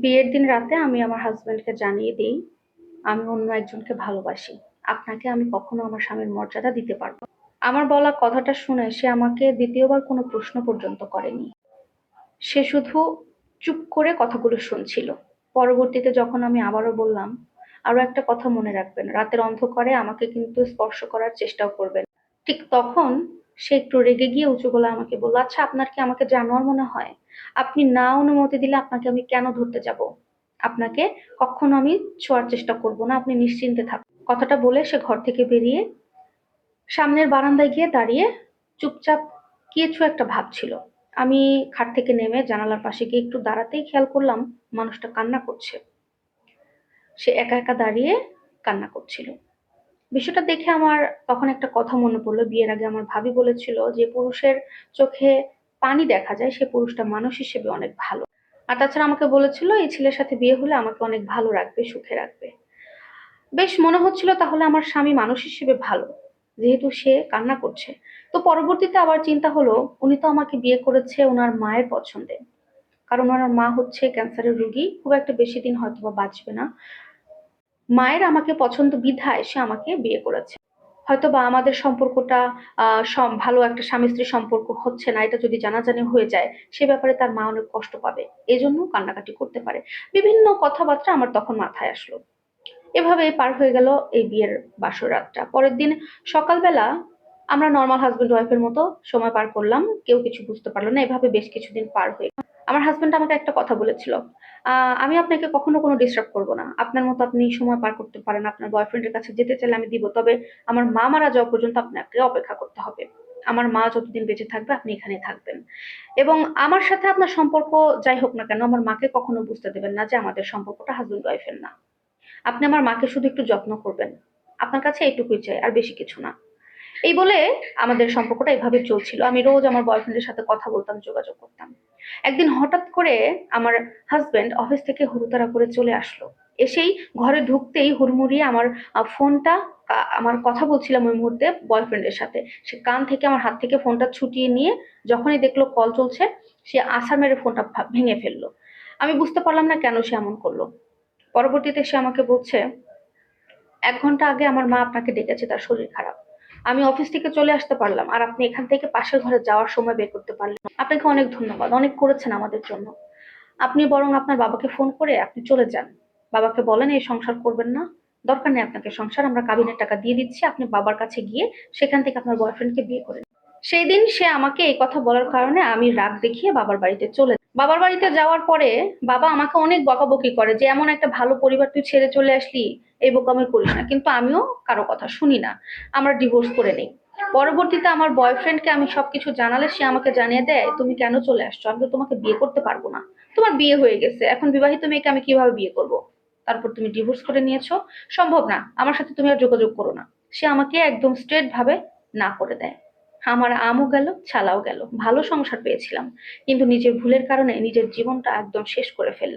বিয়ের দিন রাতে আমি আমার হাজবেন্ডকে জানিয়ে দিই, আমি অন্য একজনকে ভালোবাসি। আপনাকে আমি কখনো আমার স্বামীর মর্যাদা দিতে পারব আমার বলা কথাটা শুনে সে আমাকে দ্বিতীয়বার কোনো প্রশ্ন পর্যন্ত করেনি। সে শুধু চুপ করে কথাগুলো শুনছিল। পরবর্তীতে যখন আমি আবারও বললাম, আরও একটা কথা মনে রাখবেন, রাতের অন্ধকারে আমাকে কিন্তু স্পর্শ করার চেষ্টাও করবেন। ঠিক তখন সে একটু রেগে গিয়ে উঁচু গলা আমাকে বলল আচ্ছা আপনার কি আমাকে জানোয়ার মনে হয়? আপনি না অনুমতি দিলে আপনাকে আমি কেন ধরতে যাব? আপনাকে কখনো আমি ছোঁয়ার চেষ্টা করব না, আপনি নিশ্চিন্তে থাকুন। কথাটা বলে সে ঘর থেকে বেরিয়ে সামনের বারান্দায় গিয়ে দাঁড়িয়ে চুপচাপ কিছু একটা ভাবছিল। আমি খাট থেকে নেমে জানালার পাশে গিয়ে একটু দাঁড়াতেই খেয়াল করলাম মানুষটা কান্না করছে। সে একা একা দাঁড়িয়ে কান্না করছিল। বিষয়টা দেখে আমার তখন একটা কথা মনে পড়ল। বিয়ের আগে আমার ভাবি বলেছিল যে, পুরুষের চোখে পানি দেখা যায়, সে পুরুষটা মানুষ হিসেবে অনেক ভালো। আর তাছাড়া আমাকে বলেছিল, এই ছেলের সাথে বিয়ে হলে আমাকে অনেক ভালো রাখবে, সুখে রাখবে। বেশ মনে হচ্ছিল তাহলে আমার স্বামী মানুষ হিসেবে ভালো, যেহেতু সে কান্না করছে। তো পরবর্তীতে আবার চিন্তা হলো, উনি তো আমাকে বিয়ে করেছে ওনার মায়ের পছন্দে। কারণ ওনার মা হচ্ছে ক্যান্সারের রোগী, খুব একটা বেশি দিন হয়তো বা বাঁচবে না। মায়ের আমাকে পছন্দ বিধায় সে আমাকে বিয়ে করেছে। হয়তো বা আমাদের সম্পর্কটা আহ ভালো একটা স্বামী স্ত্রী সম্পর্ক হচ্ছে না, এটা যদি জানাজানি হয়ে যায়, সে ব্যাপারে তার মা অনেক কষ্ট পাবে। এই জন্য কান্নাকাটি করতে পারে। বিভিন্ন কথাবার্তা আমার তখন মাথায় আসলো। এভাবে পার হয়ে গেল এই বিয়ের বাসর রাতটা পরের দিন সকালবেলা আমরা নর্মাল হাজবেন্ড ওয়াইফের মতো সময় পার করলাম, কেউ কিছু বুঝতে পারল না, এভাবে বেশ কিছুদিন পার হয়ে। আমার হাজবেন্ড আমাকে একটা কথা বলেছিল আমি আপনাকে কখনো কোনো ডিস্টার্ব করব না। আপনার মতো আপনি সময় পার করতে পারেন, আপনার বয়ফ্রেন্ডের কাছে যেতে চাইলে আমি দিব, তবে আমার মা মারা যাওয়া পর্যন্ত আপনাকে অপেক্ষা করতে হবে। আমার মা যতদিন বেঁচে থাকবে, আপনি এখানে থাকবেন। এবং আমার সাথে আপনার সম্পর্ক যাই হোক না কেন, আমার মাকে কখনো বুঝতে দেবেন না যে আমাদের সম্পর্কটা হাজবেন্ড ওয়াইফের না। আপনি আমার মাকে শুধু একটু যত্ন করবেন। আপনার কাছে এইটুকুই চাই, আর বেশি কিছু না। এই বলে আমাদের সম্পর্কটা এভাবে চলছিল। আমি রোজ আমার বয়ফ্রেন্ডের সাথে কথা বলতাম, যোগাযোগ করতাম। একদিন হঠাৎ করে আমার হাজবেন্ড অফিস থেকে হুড়োতাড়া করে চলে আসলো। এসেই ঘরে ঢুকতেই হুড়মুড়িয়ে আমার ফোনটা আমার কথা বলছিলাম ওই মুহূর্তে বয়ফ্রেন্ডের সাথে। সে কান থেকে আমার হাত থেকে ফোনটা ছুটিয়ে নিয়ে যখনই দেখল কল চলছে, সে আছাড় মেরে ফোনটা ভেঙে ফেলল। আমি বুঝতে পারলাম না কেন সে এমন করল। পরবর্তীতে সে আমাকে বলছে, এক ঘণ্টা আগে আমার মা আপনাকে ডেকেছে, তার শরীর খারাপ। আমি অফিস থেকে চলে আসতে পারলাম আর আপনি এখান থেকে পাশের ঘরে যাওয়ার সময় বের করতে পারলেন। আপনাকে অনেক ধন্যবাদ, অনেক করেছেন আমাদের জন্য। আপনি বরং আপনার বাবাকে ফোন করে আপনি চলে যান। বাবাকে বলেন, এই সংসার করবেন না। দরকার নেই আপনাকে সংসার, আমরা কাবিনের টাকা দিয়ে দিচ্ছি, আপনি বাবার কাছে গিয়ে সেখান থেকে আপনার বয়ফ্রেন্ডকে বিয়ে করেন সেই দিন সে আমাকে এই কথা বলার কারণে আমি রাগ দেখিয়ে বাবার বাড়িতে চলে। বাবার বাড়িতে যাওয়ার পরে বাবা আমাকে অনেক বকাবকি করে যে, এমন একটা ভালো পরিবার তুই ছেড়ে চলে আসলি, এই বোকামি করিস না। কিন্তু আমিও কারও কথা শুনি না। আমরা ডিভোর্স করে নেই। পরবর্তীতে আমার বয়ফ্রেন্ডকে আমি সবকিছু জানালে সে আমাকে জানিয়ে দেয়, তুমি কেন চলে আসছো? আমি তো তোমাকে বিয়ে করতে পারব না। তোমার বিয়ে হয়ে গেছে। এখন বিবাহিত মেয়েকে আমি কীভাবে বিয়ে করব? তারপর তুমি ডিভোর্স করে নিয়েছো। সম্ভব না। আমার সাথে তুমি আর যোগাযোগ করো না। সে আমাকে একদম স্ট্রেট ভাবে না করে দেয়। আমার আমও গেল, ছালাও গেল। ভালো সংসার পেয়েছিলাম। কিন্তু নিজের ভুলের কারণে নিজের জীবনটা একদম শেষ করে ফেললাম।